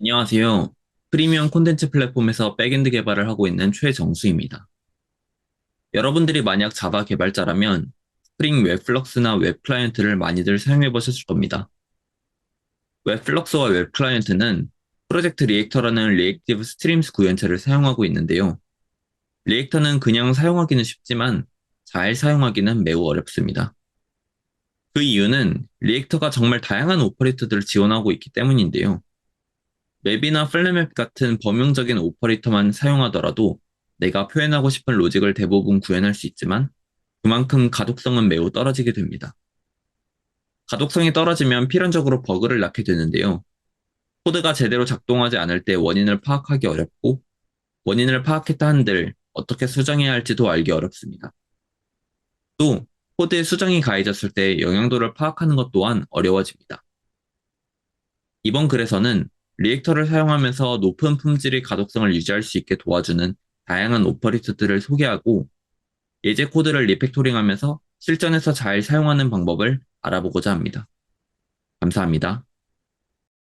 안녕하세요. 프리미엄 콘텐츠 플랫폼에서 백엔드 개발을 하고 있는 최정수입니다. 여러분들이 만약 자바 개발자라면 스프링 웹플럭스나 웹 클라이언트를 많이들 사용해 보셨을 겁니다. 웹 플럭스와 웹 클라이언트는 프로젝트 리액터라는 리액티브 스트림스 구현체를 사용하고 있는데요. 리액터는 그냥 사용하기는 쉽지만 잘 사용하기는 매우 어렵습니다. 그 이유는 리액터가 정말 다양한 오퍼레이터들을 지원하고 있기 때문인데요. 맵이나 플랫맵 같은 범용적인 오퍼레이터만 사용하더라도 내가 표현하고 싶은 로직을 대부분 구현할 수 있지만 그만큼 가독성은 매우 떨어지게 됩니다. 가독성이 떨어지면 필연적으로 버그를 낳게 되는데요. 코드가 제대로 작동하지 않을 때 원인을 파악하기 어렵고 원인을 파악했다 한들 어떻게 수정해야 할지도 알기 어렵습니다. 또 코드에 수정이 가해졌을 때 영향도를 파악하는 것 또한 어려워집니다. 이번 글에서는 리액터를 사용하면서 높은 품질의 가독성을 유지할 수 있게 도와주는 다양한 오퍼레이터들을 소개하고 예제 코드를 리팩토링하면서 실전에서 잘 사용하는 방법을 알아보고자 합니다. 감사합니다.